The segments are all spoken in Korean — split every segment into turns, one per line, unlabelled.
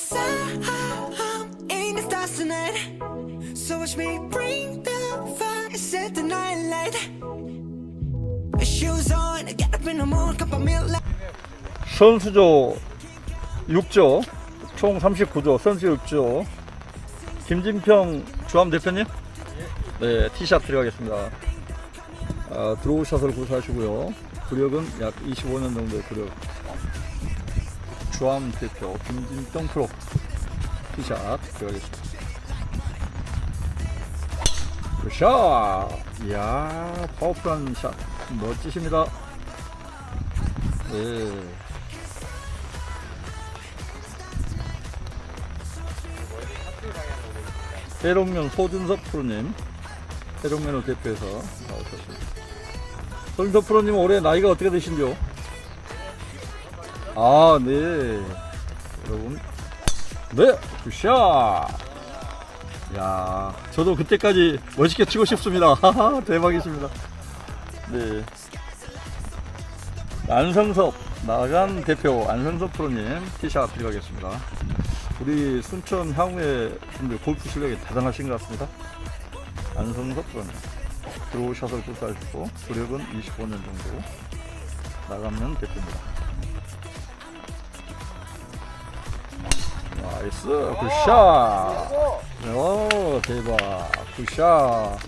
sun in the stars tonight. So watch me bring the fire, set the night light. Shoes on, get up in the morning, cup of milk.
선수조 6조 총 39조 선수 6조 김진평 주함 대표님 네 티샷 드려가겠습니다 아, 드로우 샷을 구사하시고요 구력은 약 25년 정도의 구력 주함 대표 김진평 프로. 티샷 들어가겠습니다. 굿샷! 이야 파워풀한 샷. 멋지십니다. 네. 해롱면 소준석 프로님 해롱면을 대표해서 나오셨습니다. 소준석 프로님 올해 나이가 어떻게 되신지요? 아 네. 여러분. 네 굿샷. 야 저도 그때까지 멋있게 치고 싶습니다. 하하, 대박이십니다. 네. 안성섭 나간 대표 안성섭 프로님 티샷 드리겠습니다. 우리 순천 향후의 분들 골프 실력이 대단하신 것 같습니다. 안성석 프로님. 드로우 샷을 구사하시고 구력은 25년 정도 나가면 대표입니다. 나이스 굿샷 오 대박 굿샷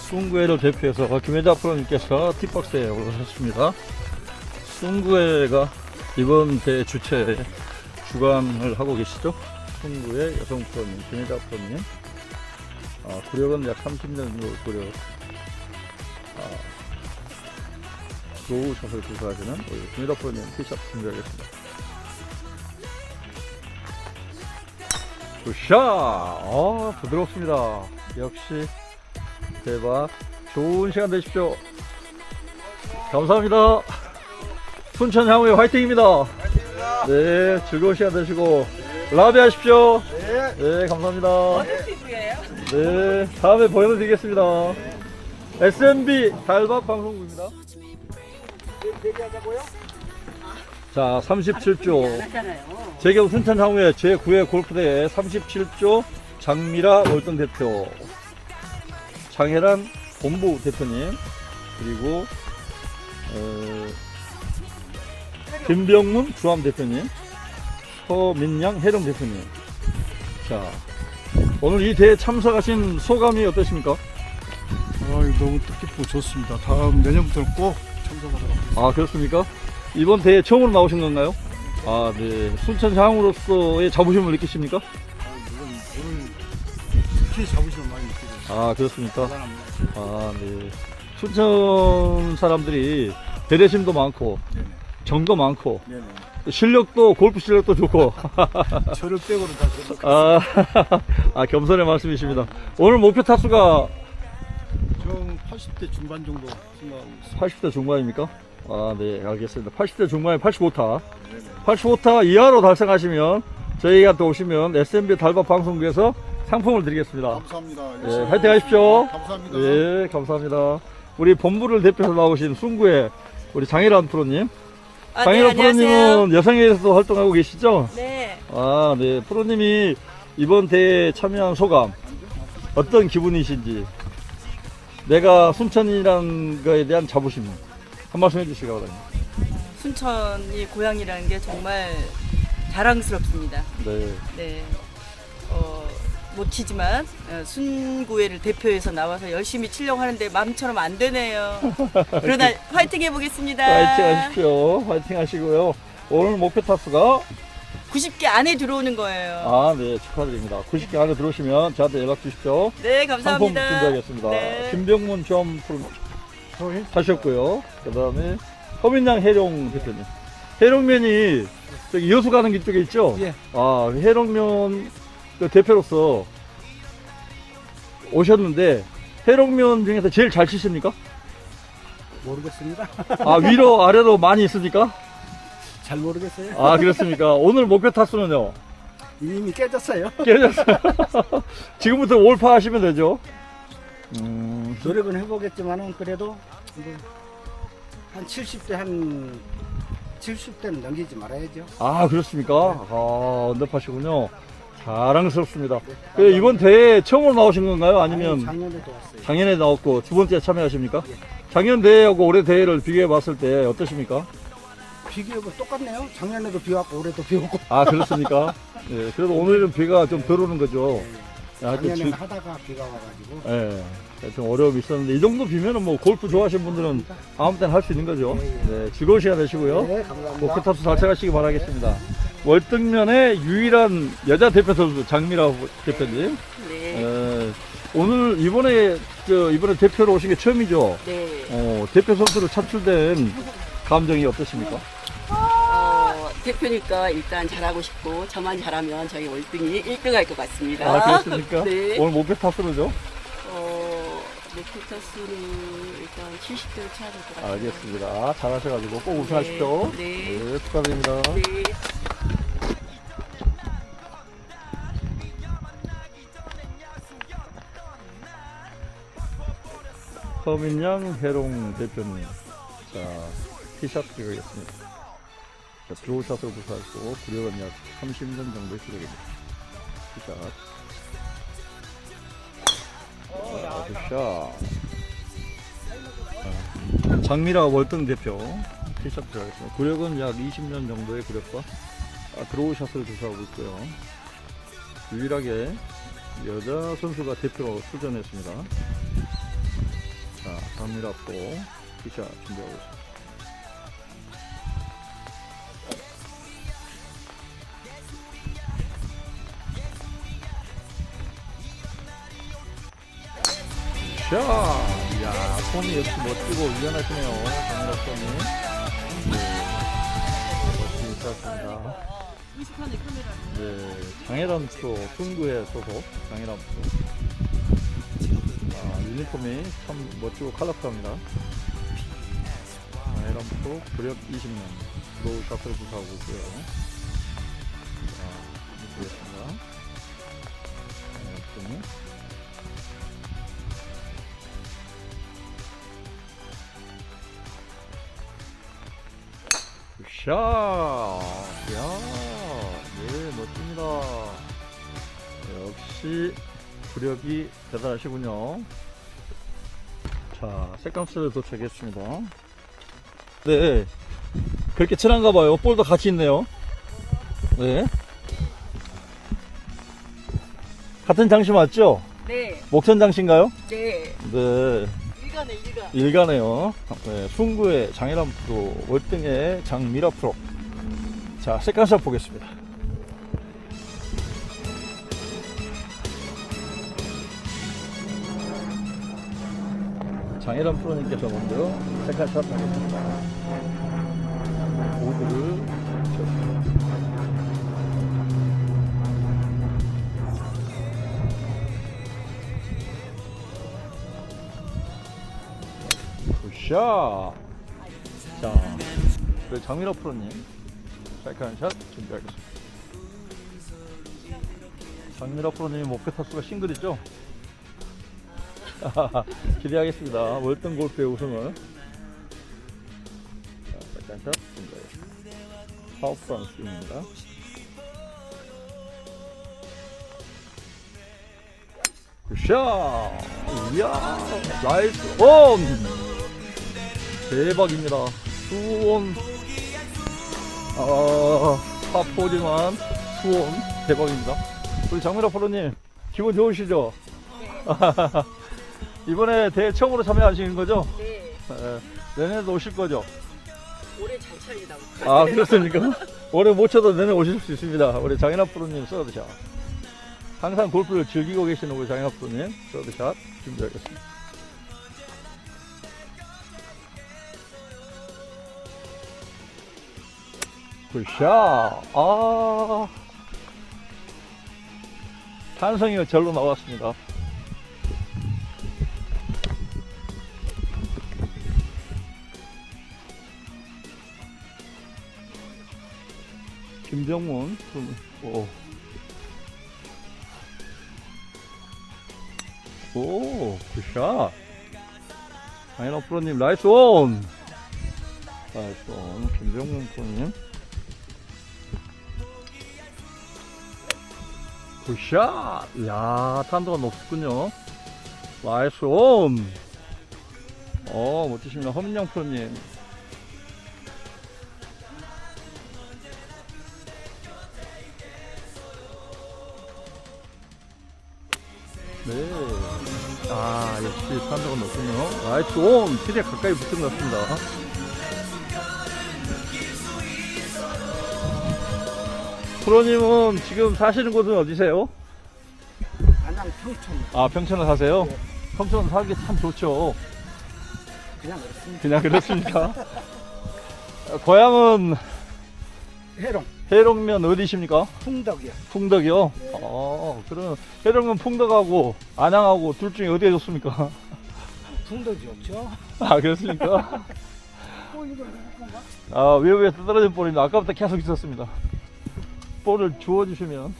숭구회를 대표해서 김혜자 프로님께서 팁박스에 올라섰습니다. 숭구회가 이번 대회 주최 주관을 하고 계시죠? 숭구회 여성 프로님, 김혜자 프로님. 어, 구력은 약 30년 정도 구력. 어, 로우 샷을 구사하시는 우리 김혜자 프로님 티샷 준비하겠습니다. 굿샷! 어, 부드럽습니다. 역시 대박. 좋은 시간 되십시오. 감사합니다. 순천 향후의 화이팅입니다. 네, 즐거운 시간 되시고 라비 하십시오. 네, 감사합니다. 네, 다음에 보여드리겠습니다. SMB 달박 방송국입니다. 자, 37조 재경 순천 향후의 제9회 골프대회 37조 장미라 월등 대표 장혜란 본부 대표님 그리고 어, 김병문 주함 대표님, 서민양 해령 대표님. 자, 오늘 이 대회 참석하신 소감이 어떠십니까?
아, 너무 뜻깊고 좋습니다. 다음 내년부터는 꼭
아, 그렇습니까? 이번 대회 처음으로 나오신 건가요? 아, 네. 순천 향으로서의 자부심을 느끼십니까?
아, 이건 오늘 특히 자부심을 많이 느끼고.
아, 그렇습니까?
대단합니다.
아, 네. 순천 사람들이 배려심도 많고,
네네.
정도 많고,
네네.
실력도, 골프 실력도 좋고,
저를 빼고는 다 그렇습니다.
아, 아, 겸손의 말씀이십니다. 오늘 목표 타수가
좀 80대 중반 정도 생각하고 있습니다.
80대 중반입니까? 아, 네, 알겠습니다. 80대 중반에 85타.
네네.
85타 이하로 달성하시면 저희가 또 오시면 SMB 달바 방송국에서 상품을 드리겠습니다.
감사합니다.
네,
열심히
화이팅 하십시오.
감사합니다.
네, 감사합니다. 우리 본부를 대표해서 나오신 순구의 우리 장혜란 프로님.
아,
장혜란
네, 안녕하세요.
프로님은 여성회에서도 활동하고 계시죠?
네.
아, 네. 프로님이 이번 대회에 참여한 소감, 어떤 기분이신지, 내가 순천이라는 거에 대한 자부심, 한 말씀 해주시기 바랍니다.
순천이 고향이라는 게 정말 자랑스럽습니다.
네.
네. 어, 못 치지만 어, 순구회를 대표해서 나와서 열심히 치려고 하는데 마음처럼 안 되네요. 그러나 화이팅 해보겠습니다.
화이팅 하십시오. 화이팅 하시고요. 오늘 목표 타수가,
90개 안에 들어오는 거예요.
아, 네. 축하드립니다. 90개 안에 들어오시면 저한테 연락 주십시오.
네,
상품
감사합니다.
준비하겠습니다.
네.
김병문 점 프로 하셨고요. 그 다음에 서민양 해룡 대표님. 해룡면이 저기 여수 가는 길 쪽에 있죠?
예.
아, 해룡면 그 대표로서 오셨는데 해룡면 중에서 제일 잘 치십니까?
모르겠습니다.
아, 위로 아래로 많이 있습니까?
잘 모르겠어요.
아, 그렇습니까? 오늘 목표 타수는요?
이미 깨졌어요.
깨졌어요. 지금부터 올파 하시면 되죠. 음,
노력은 해보겠지만은 그래도 뭐한 70대 한
질수 때는 넘기지 말아야죠.
아 그렇습니까? 아 언더파시군요. 자랑스럽습니다. 그 이번 대회 처음으로 나오신 건가요? 아니면
아니, 작년에도 왔어요.
작년에 나왔고 두 번째 참여하십니까? 작년 대회하고 올해 대회를 비교해 봤을 때 어떠십니까?
비교가 똑같네요. 작년에도 비 왔고 올해도 비 오고.
아 그렇습니까? 예, 그래도 오늘은 비가 좀 덜 오는 거죠. 하여튼
작년에는
지-
하다가 비가 와가지고.
예, 좀 어려움이 있었는데 이 정도 비면은 뭐 골프 좋아하시는 분들은 아무 때나 할 수 있는 거죠. 네, 즐거운 시간 되시고요.
네, 감사합니다.
고크탑수 잘 쳐가시기 바라겠습니다. 월등면의 유일한 여자 대표 선수 장미라 대표님.
네.
에, 오늘 이번에 저 이번에 대표로 오신 게 처음이죠.
네.
어, 대표 선수로 차출된 감정이 어떠십니까?
어, 대표니까 일단 잘하고 싶고 저만 잘하면 저희 월등히 1등 할 것 같습니다.
아 그렇습니까?
네.
오늘 목표 타수로죠?
어, 목표 타수는 일단 70대를 쳐야 될 것 같아요.
알겠습니다. 잘하셔가지고 꼭 우승하십시오.
네.
네, 축하드립니다.
네.
서민양 해롱 대표님. 자, 티샷 드리겠습니다. 자, 드로우샷으로 부사했고, 구력은 약 30년 정도의 수력입니다. 티샷. 자. 자, 장미라 월등 대표. 티샷 들어가겠습니다. 구력은 약 20년 정도의 구력과 아, 드로우 샷을 구사하고 있고요. 유일하게 여자 선수가 대표로 출전했습니다. 자, 장미라 또 티샷 준비하고 있습니다. 자, 이야, 폼이 역시 멋지고 유연하시네요. 장미라 폼이. 네, 멋진 샷입니다. 네, 장애람 프로, 승구의 소속 장애람 프로. 아, 유니폼이 참 멋지고 컬러풀합니다. 장애람 프로 구력 20년 로우 샷을 구사하고 있고요. 자, 보겠습니다. 장애람 샷! 야, 네, 멋집니다. 역시 구력이 대단하시군요. 자, 세컨스를 도착했습니다. 네, 그렇게 친한가 봐요. 볼도 같이 있네요. 네. 같은 장씨 맞죠?
네.
목천 장씨인가요?
네.
네.
일가네, 일가.
일가네요. 네, 순구의 장애람 프로, 월등의 장미라 프로. 자, 세컨샷 보겠습니다. 장애람 프로님께서 먼저 세컨샷 하겠습니다. 보드를 샷! 자, 그 장민호 프로님, 세컨샷 준비하겠습니다. 장민호 프로님 목표 타수가 싱글이죠? 기대하겠습니다. 월등 골프의 우승을. 자, 세컨샷 준비하겠습니다. 파워프란 스윙입니다. 굿샷! 이야, 나이스 온! 대박입니다. 수온, 아, 파포지만 수온 대박입니다. 우리 장민호 프로님, 기분 좋으시죠? 이번에 대회 처음으로 참여하시는 거죠?
네.
예, 내년에도 오실 거죠?
올해 잘것
아, 그렇습니까? 올해 못 쳐도 내년 오실 수 있습니다. 우리 장인아 프로님 서드샷. 항상 골프를 즐기고 계시는 우리 장인아 프로님 서드샷 준비하겠습니다. 굿샷. 아. 탄성이가 절로 나왔습니다. 김정문 좀, 오. 오, 굿샷. 아이너 프로님, 나이스 온! 나이스 온 김병문 프로님. 굿샷! 이야, 탄도가 높군요. 나이스 온! 어, 멋지십니다. 허민영 프로님. 네. 아, 역시 탄도가 높군요. 나이스 온! 필에 가까이 붙은 것 같습니다. 프로님은 지금 사시는 곳은 어디세요?
안양 평촌
아, 평촌에 사세요? 평촌 살기 참 좋죠.
그냥 그렇습니다.
그냥 그렇습니까? 어, 고향은
해롱
해롱면 어디십니까?
풍덕이요.
풍덕이요? 어, 그러면 해롱면 풍덕하고 안양하고 둘 중에 어디가 좋습니까?
풍덕이 없죠.
아, 그렇습니까?
어 이거 건가?
아, 외부에서 떨어진 볼입니다. 아까부터 계속 있었습니다. 볼을 주워주시면.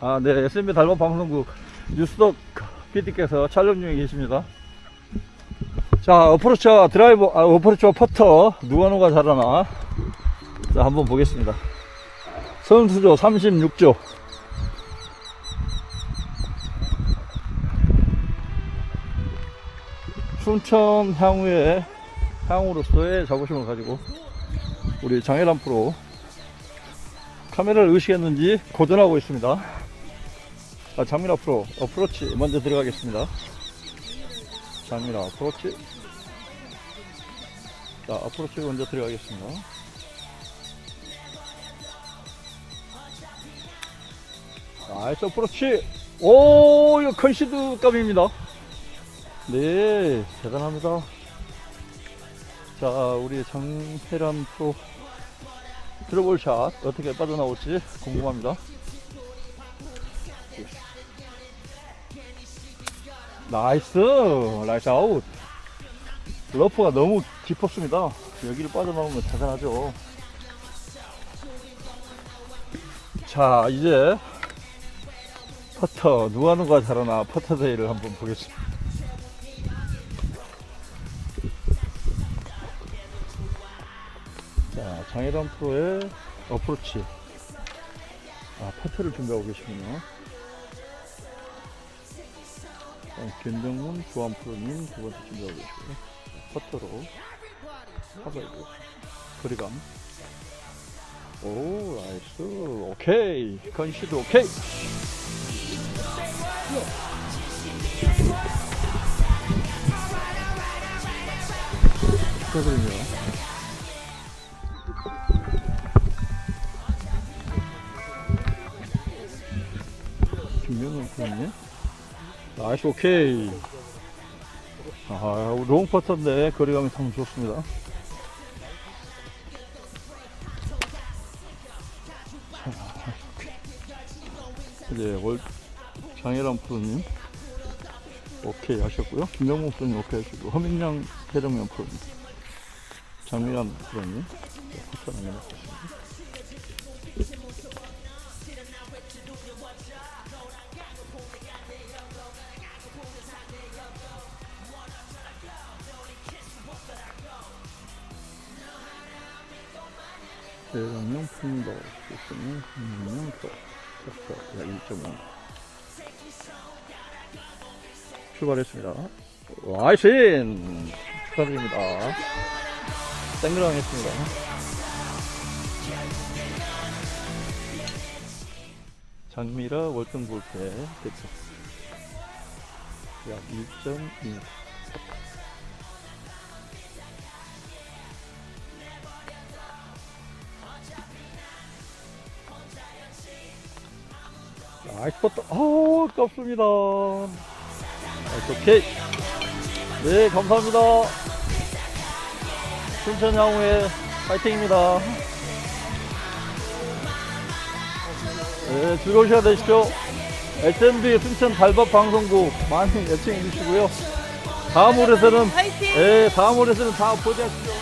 아, 네. SMB 달방 방송국 뉴스덕 PD께서 촬영 중에 계십니다. 자, 어프로치와 드라이버, 아, 어프로치와 퍼터, 누가 누가 잘하나. 자, 한번 보겠습니다. 선수조 36조. 춘천 향후의 향후로서의 자부심을 가지고 우리 장혜란 프로 카메라를 의식했는지 고전하고 있습니다. 아, 장미라 프로 어프로치 먼저 들어가겠습니다. 장미라 어프로치 자 어프로치 먼저 들어가겠습니다. 나이스 어프로치 오 이거 컨시드 감입니다. 네, 대단합니다. 자, 우리 장혜란 프로 드로볼 샷 어떻게 빠져나올지 궁금합니다. 나이스, 나이스 아웃. 러프가 너무 깊었습니다. 여기를 빠져나오면 대단하죠. 자, 이제 퍼터 누가 누가 잘하나 퍼터 대회를 한번 보겠습니다. 자, 장혜란 프로의 어프로치. 아, 퍼트를 준비하고 계시군요. 자, 김정문, 조한 프로님 두 번째 준비하고 계시고요. 퍼터로 커버해보고 거리감. 오, 나이스. 오케이. 컨시드 오케이. 축하드립니다. 프로님. 나이스 오케이. 아, 롱 퍼터인데 거리감이 참 좋습니다. 이제 월 장혜란 프로님 오케이 하셨고요. 김명훈 프로님 오케이 하시고 허민양 해령면 프로님 장미란 프로님 퍼터 남겨놓겠습니다. 풍도 있으면 풍령 또 쳤어. 야1.5 출발했습니다. 와이신! 축하드립니다. 땡그랑 했습니다. 장미라 월등 볼페 대표. 약 1.2 퍼터 아우 아깝습니다. 나이스 오케이. 네 감사합니다. 춘천 향후의 파이팅입니다. 네 시간 되십시오. SMB 순천 달밥 방송국 많이 애청해 주시고요. 다음
화이팅!
네 다음 홀에서는 다 보자시죠